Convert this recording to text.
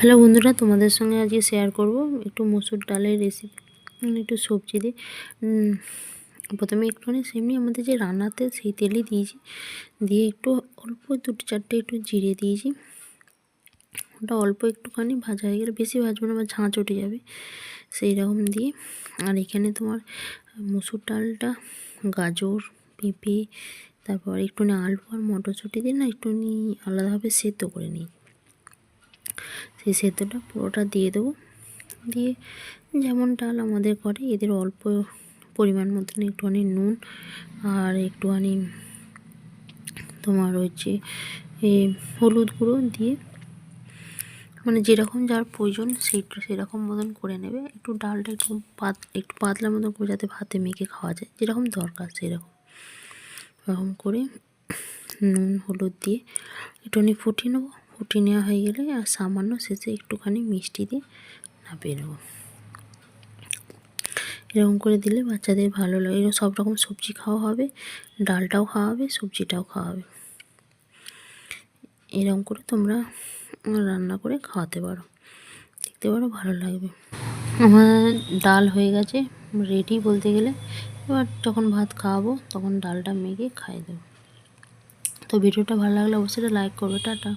Hello বন্ধুরা, তোমাদের সঙ্গে আজকে শেয়ার করব একটু মসুর ডালের রেসিপি একটু সবজি দিয়ে। প্রথমে একটুখানি সেমনি আমাদের যে রান্নাতে সেই তেলই দিয়েছি। দিয়ে একটু অল্প দুটো চারটে একটু জিরে দিয়েছি। ওটা অল্প একটুখানি ভাজা হয়ে গেলে বেশি ভাজবো না বা ঝাঁঝ উঠে যাবে। সেই রকম দিয়ে। আর এখানে তোমার মসুর ডালটা, গাজর, পেঁপে, তারপর একটুখানি আলু আর মটরশুঁটি দিয়ে না একটুখানি আলাদাভাবে সেদ্ধ করে নিই সেই সেদ্ধটা পুরোটা দিয়ে দেবো। দিয়ে যেমন ডাল আমাদের করে, এদের অল্প পরিমাণ মতন একটুখানি নুন আর একটুখানি তোমার হচ্ছে হলুদ গুঁড়ো দিয়ে মানে যেরকম যার প্রয়োজন সেই সেরকম মতন করে নেবে। একটু ডালটা একটু পাত, একটু পাতলা মতন করে যাতে ভাতে মেখে খাওয়া যায়। যেরকম দরকার সেরকম। এরকম করে নুন, হলুদ দিয়ে একটুখানি ফুটিয়ে নেব। ফুটিয়ে নেওয়া হয়ে গেলে আর সামান্য শেষে একটুখানি মিষ্টি দিয়ে নামিয়ে নেব এরকম করে দিলে বাচ্চাদের ভালো লাগে। এরকম সব রকম সবজি খাওয়া হবে, ডালটাও খাওয়া হবে, সবজিটাও খাওয়া হবে। এরকম করে তোমরা রান্না করে খাওয়াতে পারো। দেখতে পারো ভালো লাগবে। আমার ডাল হয়ে গেছে রেডি বলতে গেলে। এবার যখন ভাত খাওয়াবো তখন ডালটা মেখে খাইয়ে দেবো। তো ভিডিওটা ভালো লাগলে অবশ্যই লাইক করবে। টাটা।